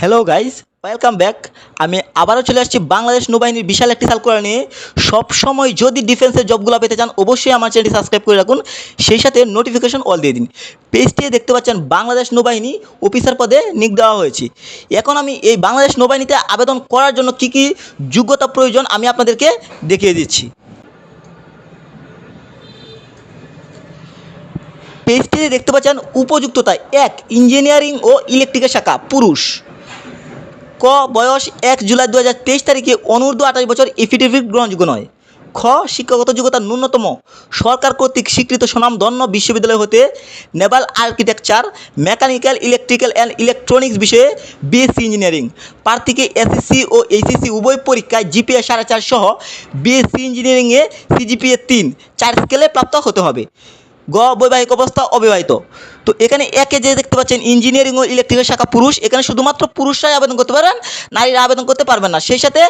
Hello guys welcome back আমি আবারও চলে আসছি বাংলাদেশ নৌবাহিনীর বিশাল একটি সার্কুলার নিয়ে। সব সময় যদি ডিফেন্সের জবগুলো পেতে চান, অবশ্যই আমার চ্যানেলটি সাবস্ক্রাইব করে রাখুন। সেই সাথে নোটিফিকেশন অল দিয়ে দিন। পেজটি দেখতে পাচ্ছেন বাংলাদেশ নৌবাহিনী অফিসার পদে নিক দেওয়া হয়েছে। এখন আমি এই বাংলাদেশ নৌবাহিনীতে আবেদন করার জন্য কী কী যোগ্যতা প্রয়োজন আমি আপনাদেরকে দেখিয়ে দিচ্ছি। পেজটিতে দেখতে পাচ্ছেন উপযুক্ততা। এক ইঞ্জিনিয়ারিং ও ইলেকট্রিকের শাখা, পুরুষ। ক বয়স এক জুলাই দু হাজার তেইশ তারিখে অনূর্ধ্ব আঠাশ বছর এফিডেভিট গ্রহণযোগ্য নয়। খ, শিক্ষাগত যোগ্যতা ন্যূনতম। সরকার কর্তৃক স্বীকৃত সুনামধন্য বিশ্ববিদ্যালয় হতে naval architecture, mechanical, electrical and electronics বিষয়ে বিএসসি ইঞ্জিনিয়ারিং প্রার্থীকে এসএসসি ও এইচএসসি উভয় পরীক্ষায় জিপিএ সাড়ে চার সহ বিএসসি ইঞ্জিনিয়ারিংয়ে সিজিপিএ তিন। চার স্কেলে প্রাপ্ত হতে হবে। গ, বৈবাহিক অবস্থা অবিবাহিত। তো এখানে একে যে দেখতে পাচ্ছেন ইঞ্জিনিয়ারিং ও ইলেকট্রিক্যাল শাখা পুরুষ, এখানে শুধুমাত্র পুরুষরাই আবেদন করতে পারবেন, নারীরা আবেদন করতে পারবেন না। সেই সাথে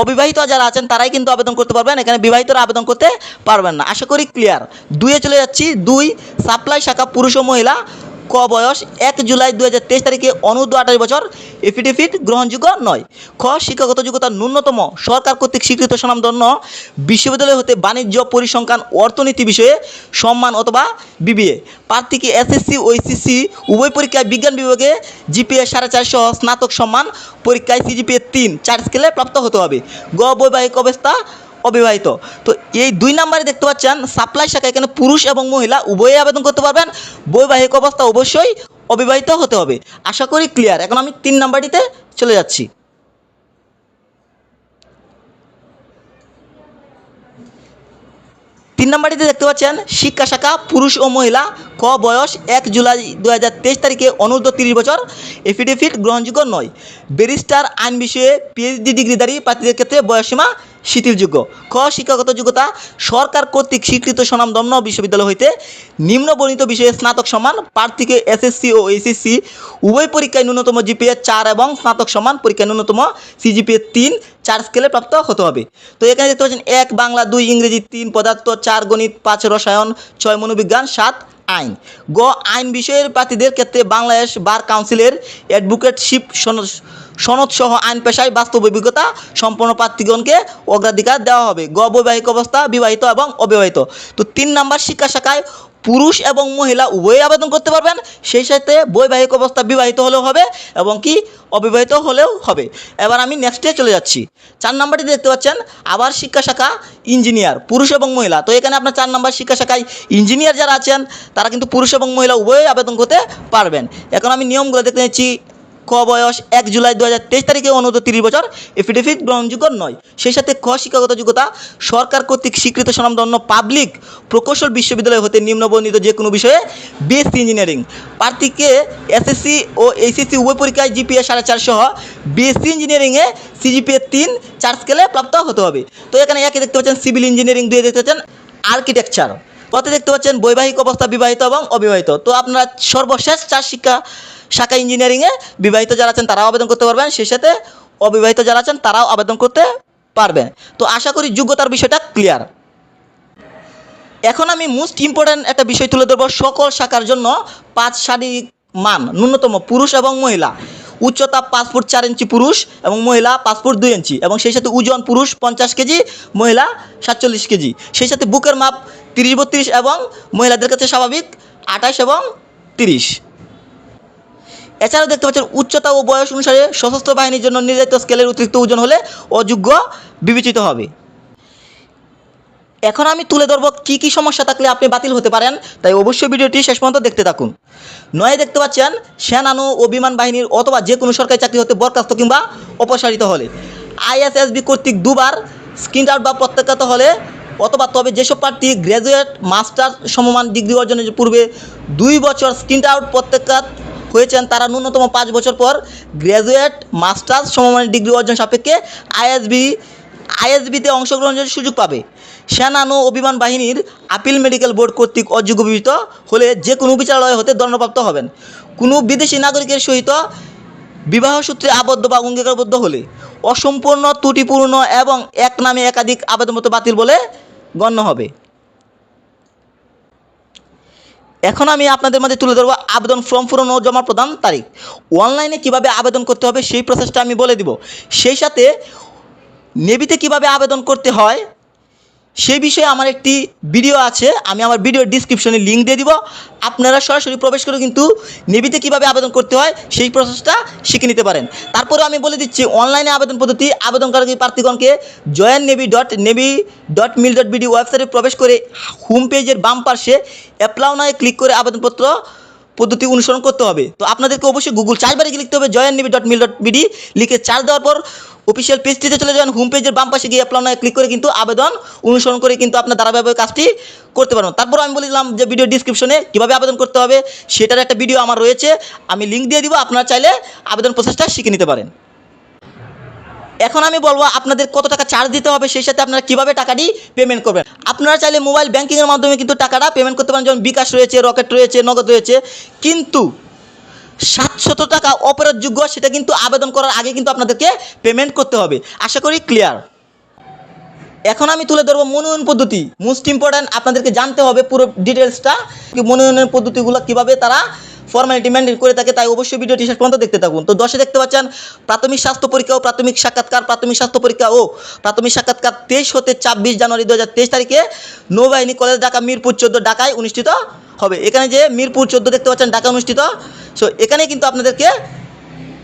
অবিবাহিত যারা আছেন, তারাই কিন্তু আবেদন করতে পারবেন, এখানে বিবাহিতরা আবেদন করতে পারবেন না। আশা করি ক্লিয়ার দুইয়ে চলে যাচ্ছি। দুই সাপ্লাই শাখা পুরুষ ও মহিলা। ক বয়স এক জুলাই দু হাজার তেইশ তারিখে অনূর্ধ্ব আঠাশ বছর এফিডেভিট গ্রহণযোগ্য নয়। খ, শিক্ষাগত যোগ্যতা ন্যূনতম, সরকার কর্তৃক স্বীকৃত সুনামধন্য, বিশ্ববিদ্যালয় হতে বাণিজ্য, পরিসংখ্যান, অর্থনীতি বিষয়ে সম্মান অথবা বিবিএ। প্রার্থীকে এসএসসি ও এসএসসি উভয় পরীক্ষায় বিজ্ঞান বিভাগে জিপিএ সাড়ে চারশো, স্নাতক সম্মান পরীক্ষায় সিজিপিএ তিন, চার স্কেলে প্রাপ্ত হতে হবে। গ, বৈবাহিক অবস্থা অবিবাহিত। তো এই দুই নম্বরে দেখতে পাচ্ছেন, সাপ্লাই শাখা এখানে পুরুষ এবং মহিলা উভয়ে আবেদন করতে পারবেন। বৈবাহিক অবস্থা অবশ্যই অবিবাহিত হতে হবে। আশা করি ক্লিয়ার এখন আমি তিন নাম্বারটিতে চলে যাচ্ছি। তিন নম্বরটিতে দেখতে পাচ্ছেন, শিক্ষা শাখা পুরুষ ও মহিলা ক বয়স এক জুলাই দু হাজার তেইশ তারিখে অনূর্ধ্ব তিরিশ বছর। এফিডেভিট গ্রহণযোগ্য নয়। ব্যারিস্টার আইন বিষয়ে পিএইচডি ডিগ্রিধারী প্রার্থীদের ক্ষেত্রে বয়সীমা শিথিলযোগ্য। খ, শিক্ষাগত যোগ্যতা, সরকার কর্তৃক স্বীকৃত স্বনামধন্য বিশ্ববিদ্যালয় হইতে নিম্ন নিম্নবর্ণিত বিষয়ে স্নাতক সমান, প্রার্থীকে এসএসসি ও এইচএসসি উভয় পরীক্ষায় ন্যূনতম জিপিএ চার এবং স্নাতক সমান পরীক্ষায় ন্যূনতম সিজিপিএ তিন, চার স্কেলে প্রাপ্ত হতে হবে। তো এখানে দেখতে পাচ্ছেন, এক, বাংলা, দুই, ইংরেজি, তিন, পদার্থ, চার, গণিত, পাঁচ, রসায়ন, ছয়, মনোবিজ্ঞান, সাত, আইন। গ, আইন বিষয়ের প্রার্থীদের ক্ষেত্রে বাংলাদেশ বার কাউন্সিলের অ্যাডভোকেটশিপ সনদ সহ আইন পেশায় বাস্তব অভিজ্ঞতা সম্পন্ন প্রার্থীগণকে অগ্রাধিকার দেওয়া হবে। গ অবস্থা, বিবাহিত এবং অবিবাহিত। তো তিন নাম্বার শিক্ষা শাখায় পুরুষ এবং মহিলা উভয়ই আবেদন করতে পারবেন। সেই সাথে বৈবাহিক অবস্থা বিবাহিত হলেও হবে এবং কি অবিবাহিত হলেও হবে। এবার আমি নেক্সটে চলে যাচ্ছি। চার নাম্বারটি দেখতে পাচ্ছেন, আবার শিক্ষা শাখা ইঞ্জিনিয়ার পুরুষ এবং মহিলা। তো এখানে আপনার চার নাম্বার শিক্ষা শাখায় ইঞ্জিনিয়ার যারা আছেন, তারা কিন্তু পুরুষ এবং মহিলা উভয়ই আবেদন করতে পারবেন। এখন আমি নিয়মগুলো দেখতে নিচ্ছি। ক বয়স এক জুলাই দু হাজার তেইশ তারিখে অনুদ্ধ তিরিশ বছর এফিডেভিট গ্রহণযোগ্য নয়। সেই সাথে খ শিক্ষাগত যোগ্যতা, সরকার কর্তৃক স্বীকৃত স্বনামধন্য পাবলিক প্রকৌশল বিশ্ববিদ্যালয় হতে নিম্নবর্ণিত যে কোনো বিষয়ে বিএসসি ইঞ্জিনিয়ারিং প্রার্থীকে এসএসসি ও এইচএসসি উভয় পরীক্ষায় জিপিএ সাড়ে চার সহ বিএসসি ইঞ্জিনিয়ারিংয়ে সিজিপিএ তিন, চার স্কেলে প্রাপ্ত হতে হবে। তো এখানে একে দেখতে পাচ্ছেন সিভিল ইঞ্জিনিয়ারিং দুয়ে দেখতে পাচ্ছেন আর্কিটেকচার পথে দেখতে পাচ্ছেন বৈবাহিক অবস্থা বিবাহিত এবং অবিবাহিত। তো আপনারা সর্বশেষ চার শিক্ষা শাখা ইঞ্জিনিয়ারিংয়ে বিবাহিত যারা আছেন তারাও আবেদন করতে পারবেন। সেই সাথে অবিবাহিত যারা আছেন তারাও আবেদন করতে পারবেন। তো আশা করি যোগ্যতার বিষয়টা ক্লিয়ার এখন আমি মোস্ট ইম্পর্ট্যান্ট একটা বিষয় তুলে ধরবো সকল শাখার জন্য পাঁচ শারীরিক মান, ন্যূনতম পুরুষ এবং মহিলা। উচ্চতা পাঁচ ফুট চার ইঞ্চি পুরুষ এবং মহিলা পাঁচ ফুট দুই ইঞ্চি এবং সেই সাথে ওজন পুরুষ পঞ্চাশ কেজি, মহিলা সাতচল্লিশ কেজি। সেই সাথে বুকের মাপ তিরিশ বত্রিশ এবং মহিলাদের কাছে স্বাভাবিক আঠাশ এবং তিরিশ। এছাড়াও দেখতে পাচ্ছেন উচ্চতা ও বয়স অনুসারে সশস্ত্র বাহিনীর জন্য নির্ধারিত স্কেলের অতিরিক্ত ওজন হলে অযোগ্য বিবেচিত হবে। এখন আমি তুলে ধরবো কী কী সমস্যা থাকলে আপনি বাতিল হতে পারেন, তাই অবশ্যই ভিডিওটি শেষ পর্যন্ত দেখতে থাকুন। নয় দেখতে পাচ্ছেন, সেনানু ও বিমান বাহিনীর অথবা যে কোনো সরকারি চাকরি হতে বরখাস্ত কিংবা অপসারিত হলে। আইএসএসবি কর্তৃক দুবার স্ক্রিন আউট বা প্রত্যাখ্যাত হলে, অথবা তবে যেসব প্রার্থী গ্র্যাজুয়েট মাস্টার সমমান ডিগ্রি অর্জনের পূর্বে দুই বছর স্ক্রিন আউট, প্রত্যাখ্যাত হয়েছেন তারা ন্যূনতম পাঁচ বছর পর গ্র্যাজুয়েট মাস্টার্স, সমমানের ডিগ্রি অর্জন সাপেক্ষে আইএসবি, আইএসবিতে অংশগ্রহণের সুযোগ পাবে। সেনা নৌ ও বিমান বাহিনীর আপিল মেডিকেল বোর্ড কর্তৃক অযোগ্য বিবেচিত হলে যে কোনো বিচারালয় হতে দণ্ডপ্রাপ্ত হবেন। কোনো বিদেশি নাগরিকের সহিত বিবাহ সূত্রে আবদ্ধ বা অঙ্গীকারবদ্ধ হলে অসম্পূর্ণ, ত্রুটিপূর্ণ এবং এক নামে একাধিক আবেদনপত্র বাতিল বলে গণ্য হবে। এখন আমি আপনাদের মধ্যে তুলে ধরবো আবেদন ফর্ম পূরণ ও জমা প্রদান তারিখ। অনলাইনে কীভাবে আবেদন করতে হবে সেই প্রসেসটা আমি বলে দিব। সেই সাথে নেভিতে কীভাবে আবেদন করতে হয় সেই বিষয়ে আমার একটি ভিডিও আছে, আমি আমার ভিডিওর ডিসক্রিপশনে লিঙ্ক দিয়ে দিব। আপনারা সরাসরি প্রবেশ করে কিন্তু নেভিতে কীভাবে আবেদন করতে হয়, সেই প্রসেসটা শিখে নিতে পারেন। তারপরে আমি বলে দিচ্ছি অনলাইনে আবেদন পদ্ধতি, আবেদনকারী প্রার্থীগণকে join navy dot navy dot mil dot BD ওয়েবসাইটে প্রবেশ করে হোম পেজের বাম পাশে অ্যাপ্লাউনায় ক্লিক করে আবেদনপত্র পদ্ধতি অনুসরণ করতে হবে। তো আপনাদেরকে অবশ্যই গুগল চার্জ গিয়ে লিখতে হবে join navy dot mil dot BD লিখে চার্জ দেওয়ার পর অফিসিয়াল পেজটিতে চলে যান হোম পেজের বাম পাশে গিয়ে অ্যাপ্লাউনায় ক্লিক করে কিন্তু আবেদন অনুসরণ করে কিন্তু আপনার ধারাবাহিক কাজটি করতে পারবেন। তারপর আমি বলে দিলাম যে ভিডিও ডিসক্রিপশনে কীভাবে আবেদন করতে হবে, সেটার একটা ভিডিও আমার রয়েছে, আমি লিঙ্ক দিয়ে দিব, আপনারা চাইলে আবেদন প্রসেসটা শিখে নিতে পারেন। এখন আমি বলব আপনাদের কত টাকা চার্জ দিতে হবে, সেই সাথে আপনারা কীভাবে টাকাটি পেমেন্ট করবেন। আপনারা চাইলে মোবাইল ব্যাঙ্কিংয়ের মাধ্যমে কিন্তু টাকাটা পেমেন্ট করতে পারেন, যেমন বিকাশ রয়েছে রকেট রয়েছে, নগদ রয়েছে, কিন্তু সাতশত টাকা অপরাধযোগ্য, সেটা কিন্তু আবেদন করার আগে কিন্তু আপনাদেরকে পেমেন্ট করতে হবে। আশা করি ক্লিয়ার এখন আমি তুলে ধরবো মনোনয়ন পদ্ধতি। মোস্ট ইম্পর্ট্যান্ট আপনাদেরকে জানতে হবে পুরো ডিটেলসটা মনোনয়নের পদ্ধতিগুলো কীভাবে তারা ফর্মালিটি মেনটেন করে থাকে, তাই অবশ্যই ভিডিওটি শেষ পর্যন্ত দেখতে থাকুন। তো দশে দেখতে পাচ্ছেন, প্রাথমিক স্বাস্থ্য পরীক্ষা ও প্রাথমিক সাক্ষাৎকার, প্রাথমিক স্বাস্থ্য পরীক্ষা ও প্রাথমিক সাক্ষাৎকার তেইশ হতে ছাব্বিশ জানুয়ারি দু হাজার তেইশ তারিখে নৌবাহিনী কলেজ ঢাকা মিরপুর চোদ্দ ঢাকায় অনুষ্ঠিত হবে। এখানে যে মিরপুর চোদ্দ দেখতে পাচ্ছেন ঢাকা অনুষ্ঠিত। সো এখানে কিন্তু আপনাদেরকে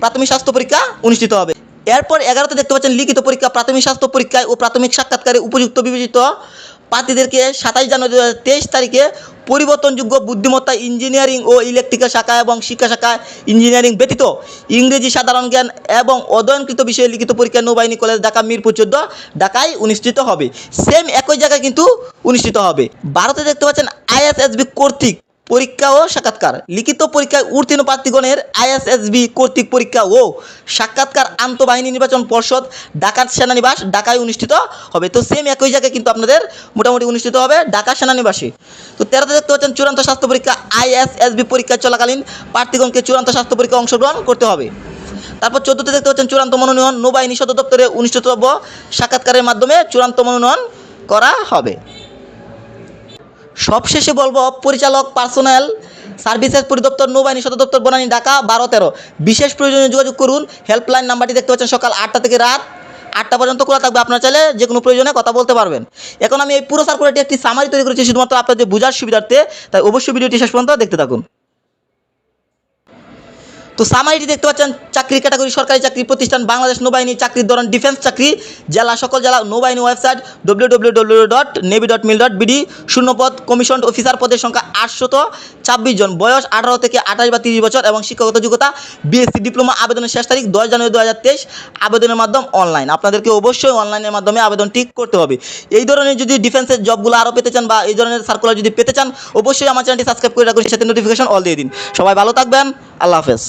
প্রাথমিক স্বাস্থ্য পরীক্ষা অনুষ্ঠিত হবে। এরপর এগারোতে দেখতে পাচ্ছেন, লিখিত পরীক্ষা, প্রাথমিক স্বাস্থ্য পরীক্ষায় ও প্রাথমিক সাক্ষাৎকারে উপযুক্ত বিবেচিত প্রার্থীদেরকে সাতাশ জানুয়ারি দু তেইশ তারিখে পরিবর্তনযোগ্য বুদ্ধিমত্তা ইঞ্জিনিয়ারিং ও ইলেকট্রিক্যাল শাখা এবং শিক্ষা শাখা ইঞ্জিনিয়ারিং ব্যতীত ইংরেজি সাধারণ জ্ঞান এবং অধ্যয়নকৃত বিষয়ে লিখিত পরীক্ষা নৌবাহিনী কলেজ ঢাকা, মিরপুর, চোদ্দ ঢাকায় অনুষ্ঠিত হবে। সেম একই জায়গায় কিন্তু অনুষ্ঠিত হবে। ভারতে দেখতে পাচ্ছেন আইএসএসবি কর্তৃক পরীক্ষা ও সাক্ষাৎকার। লিখিত পরীক্ষায় উত্তীর্ণ প্রার্থীগণের আইএসএসবি কর্তৃক পরীক্ষা ও সাক্ষাৎকার আন্তঃবাহিনী নির্বাচন পর্ষদ ঢাকার সেনানিবাস ঢাকায় অনুষ্ঠিত হবে। তো সেম একই জায়গায় কিন্তু আপনাদের মোটামুটি অনুষ্ঠিত হবে ঢাকা সেনানিবাসে। তো তেরোতে দেখতে পাচ্ছেন চূড়ান্ত স্বাস্থ্য পরীক্ষা, আইএসএসবি পরীক্ষা চলাকালীন প্রার্থীগণকে চূড়ান্ত স্বাস্থ্য পরীক্ষা অংশগ্রহণ করতে হবে। তারপর চোদ্দোতে দেখতে পাচ্ছেন চূড়ান্ত মনোনয়ন নৌবাহিনী সদর দপ্তরে অনুষ্ঠিতব্য সাক্ষাৎকারের মাধ্যমে চূড়ান্ত মনোনয়ন করা হবে। সবশেষে বলব, পরিচালক পার্সোনাল সার্ভিসেস পরিদপ্তর, নৌবাহিনী সদর দপ্তর, বনানী ঢাকা, বারো তেরো। বিশেষ প্রয়োজনে যোগাযোগ করুন হেল্পলাইন নাম্বারটি দেখতে পাচ্ছেন সকাল আটটা থেকে রাত আটটা পর্যন্ত খোলা থাকবে আপনার চাইলে যে কোনো প্রয়োজনে কথা বলতে পারবেন। এখন আমি এই পুরো সার্কুলারটি একটি সামারি তৈরি করেছি, শুধুমাত্র আপনাদের বোঝার সুবিধার্থে, তাই অবশ্যই ভিডিওটি শেষ পর্যন্ত দেখতে থাকুন। তো সামারিটি দেখতে পাচ্ছেন চাকরি ক্যাটাগরি, সরকারি চাকরি প্রতিষ্ঠান, বাংলাদেশ নৌবাহিনী চাকরির ধরন, ডিফেন্স চাকরি, জেলা, সকল জেলা, নৌবাহিনী website W W W dot navy dot mil dot শূন্যপদ কমিশন অফিসার পদের সংখ্যা আটশত ছাব্বিশ জন। বয়স আঠারো থেকে আঠাশ বা তিরিশ বছর এবং শিক্ষাগত যোগ্যতা বিএসসি ডিপ্লোমা আবেদনের শেষ তারিখ দশ জানুয়ারি দু হাজার তেইশ, আবেদনের মাধ্যম অনলাইন আপনাদেরকে অবশ্যই অনলাইনের মাধ্যমে আবেদন ঠিক করতে হবে। এই ধরনের যদি ডিফেন্সের জবগুলো আরও পেতে চান বা এই ধরনের সার্কুলার যদি পেতে চান, অবশ্যই আমার চ্যানেলটি সাবস্ক্রাইব করে রাখুন, সাথে নোটিফিকেশন অল দিয়ে দিন। সবাই ভালো থাকবেন, আল্লাহ হাফেজ।